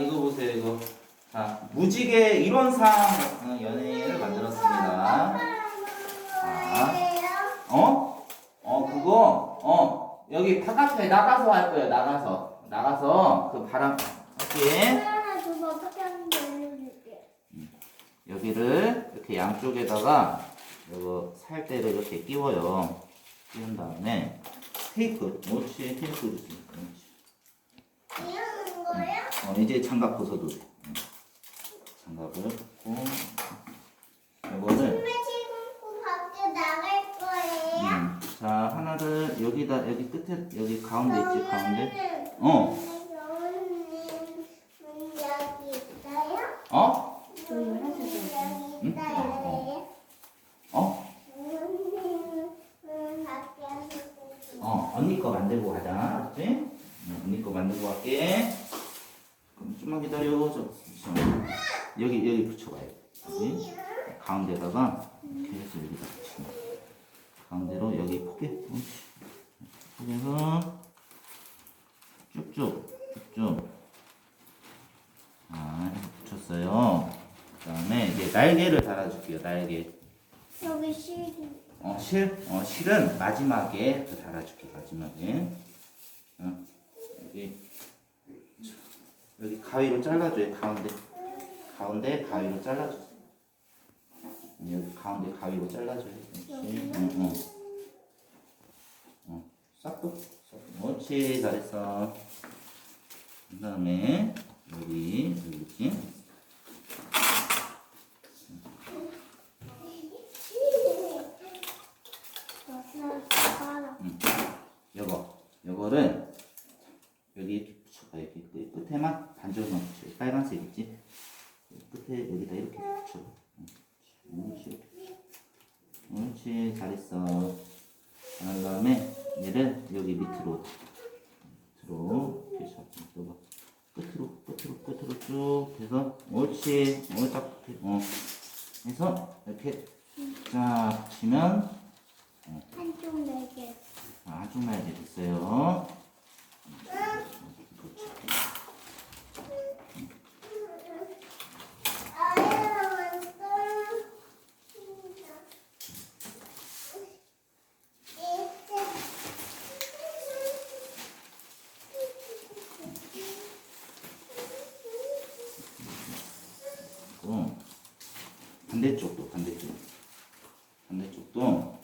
이거 보세요 이거. 자 무지개 이론상 어, 연예인을 만들었습니다. 자 어? 어 그거? 어 여기 바깥에 나가서 할 거예요 나가서. 나가서 그 바람 이렇게. 여기를 이렇게 양쪽에다가 이거 살대를 이렇게 끼워요. 끼운 다음에 테이프 옳지 테이프 이제 장갑 벗어도 돼 응. 장갑을 벗고 이거를 선배 신고 밖에 나갈 거예요? 음, 자 하나를 여기다 여기 끝에 여기 가운데 있지 가운데 어. 문 여기 있어요? 어? 문 여기 응? 있어요? 어? 문은 문 밖에서 보고 어 언니 거 만들고 가자 알았지? 응, 언니 거 만들고 갈게 그럼 좀만 기다려 저, 잠시만. 여기 붙여봐요 여기 가운데다가 이렇게 해서 여기다 거야. 가운데로 여기 포개. 포개서 쭉쭉 쭉쭉 아 붙였어요 그 다음에 이제 날개를 달아줄게요 날개 여기 실이 어, 실? 어, 실은 마지막에 그 달아줄게, 마지막에. 어, 여기, 여기 가위로 잘라줘요, 가운데. 가운데 가위로 잘라줘. 여기 가운데 가위로 잘라줘요. 응, 응. 어, 싹둑. 옳지, 잘했어. 그 다음에, 여기, 여기 있지? 요거, 요거를 여기. 여기 끝- 끝에만 반절만 붙여. 빨간색 있지? 끝에 여기다 이렇게 붙여. 응, 옳지. 옳지, 잘했어. 그런 다음에 얘를 여기 밑으로, 밑으로 이렇게 봐. 끝으로, 끝으로, 끝으로 쭉 해서 옳지. 어, 딱, 어. 해서 이렇게 쫙 치면 한쪽 네개 아주 많이 됐어요. 반대쪽도 반대쪽 반대쪽도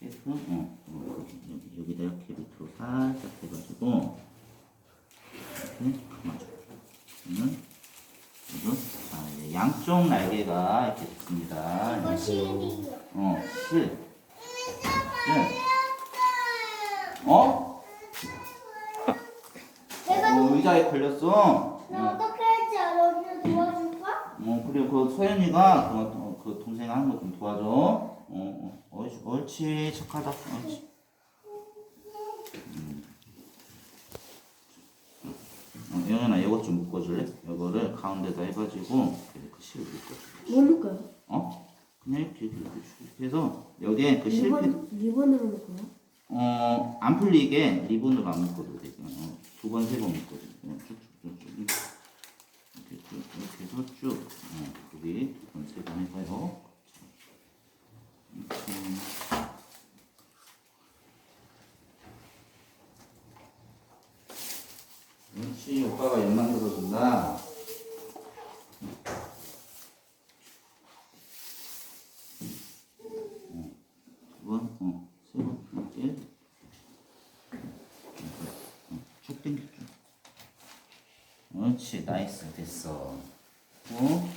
테이프 어, 어 여기 여기다 이렇게 밑으로 살짝 해가지고 이렇게 감아줘. 그러면 아, 이제 양쪽 날개가 이렇게 됐습니다. 실이요. 어, 실. 실. 어? 내가 어, 의자에 걸렸어. 나 어떻게 할지 알아? 언니 도와줄까? 어, 그리고 그 소연이가 그, 어, 그 동생 하는 거 좀 도와줘. 어, 어, 옳지, 옳지, 착하다. 옳지. 어, 영현아, 이것 좀 묶어줄래? 이거를 가운데다 해가지고 이렇게 실 묶어줘. 뭐 묶어요? 어? 그냥 이렇게 이렇게 이렇게 해서 여기에 그 실패 리본, 리본으로 묶어요? 어, 안 풀리게 리본으로 안 묶어도 되죠. 어, 두 번, 세 번 묶어도 돼요. 어, 쭉쭉쭉쭉. 이렇게 쭉, 이렇게 해서 쭉. 어, 여기 두 번, 세 번 해봐요. 이렇게. 그렇지, 오빠가 옆 만들어준다. 이렇게. 옳지, 나이스, 됐어. 어?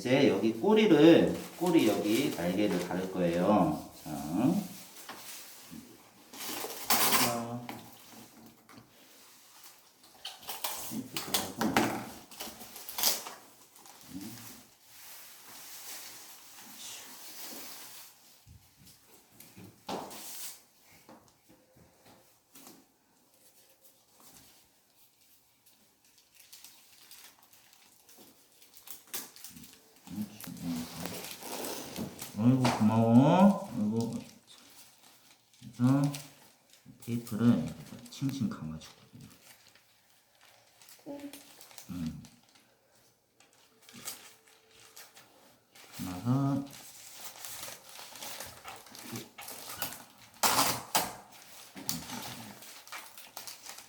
이제 여기 꼬리를, 꼬리 여기 날개를 다를 거예요. 자. 자. 이렇게 들어가서. 옳지, 음. 어이구 고마워. 어이구. 그래서 테이프를 칭칭 감아주고. 음. 감아서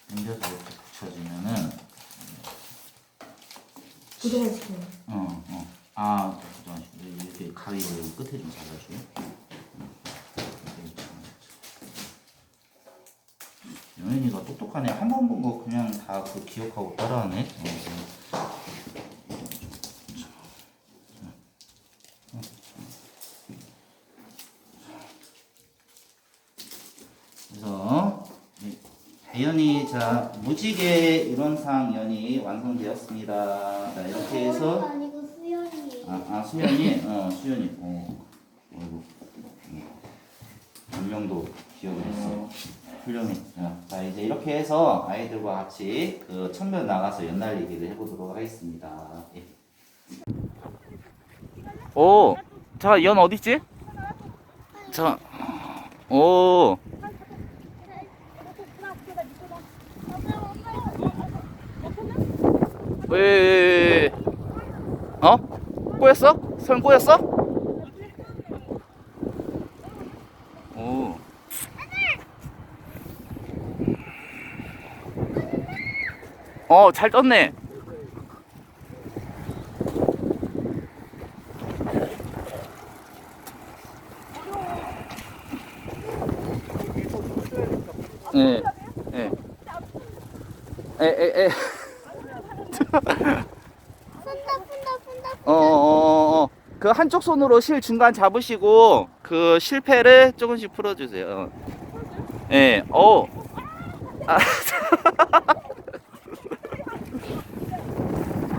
당겨서 이렇게 붙여주면은 시켜요. 어, 어. 아. 이렇게 가위로 끝에 좀 잘라줘. 연인이가 똑똑하네. 한 번 본 거 그냥 다 그 기억하고 따라하네. 그래서 이 연이 자 무지개 이론상 연이 완성되었습니다. 자 이렇게 해서 아, 아 수연이 어 수연이 어 어이구 음. 변명도 기억을 했어 훌륭해 자, 자 이제 이렇게 해서 아이들과 같이 그 천면 나가서 연날리기를 해보도록 하겠습니다 예. 오 자 연 어딨지? 자 오 왜, 왜, 왜, 왜. 어? 꼬였어? 선 꼬였어? 오. 어, 잘 떴네. 예, 예. 에, 에, 에. 푼다. 어, 어, 어, 어. 그 한쪽 손으로 실 중간 잡으시고 그 실패를 조금씩 풀어주세요. 예, 어. 아,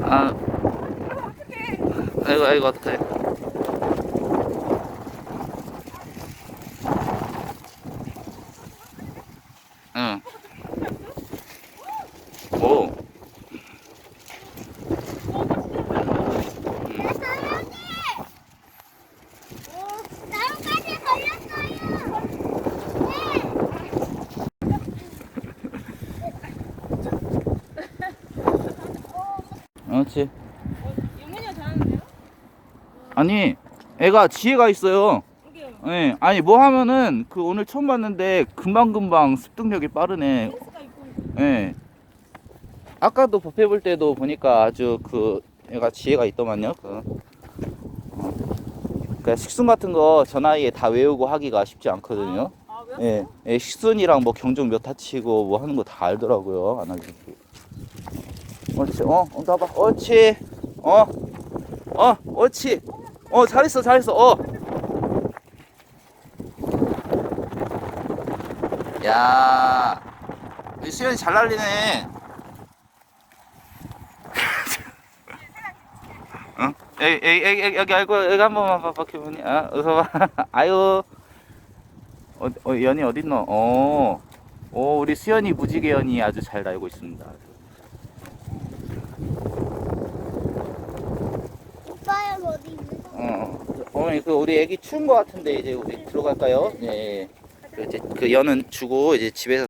아, 아이고, 아이고, 어떡해. 응. 오. 나뭇가지 걸렸어요. 네. 그렇지. 아니, 애가 지혜가 있어요. 여기요. 예, 아니 뭐 하면은 그 오늘 처음 봤는데 금방 금방 습득력이 빠르네. 센스가 있고. 예. 아까도 법해 볼 때도 보니까 아주 그 애가 지혜가 있더만요. 그. 어. 그러니까 식순 같은 거 저 나이에 다 외우고 하기가 쉽지 않거든요. 아, 왜? 예, 예 식순이랑 뭐 경종 몇 타치고 뭐 하는 거 다 알더라고요. 안 하기. 옳지, 어, 어, 나봐, 옳지, 어, 어, 옳지, 어, 잘했어, 잘했어, 어. 야, 우리 수현이 잘 날리네. 응? 여기, 여기, 여기, 여기, 아이고, 여기 한 번만 봐봐, 기분이. 아, 어서 봐. 아유. 어, 어, 연이 어딨노? 어, 오, 우리 수연이 무지개 연이 아주 잘 날고 있습니다. 오빠야 어디 있는 거? 어, 어머니 그 우리 애기 추운 것 같은데 이제 우리 들어갈까요? 네. 그 이제 그 연은 주고 이제 집에서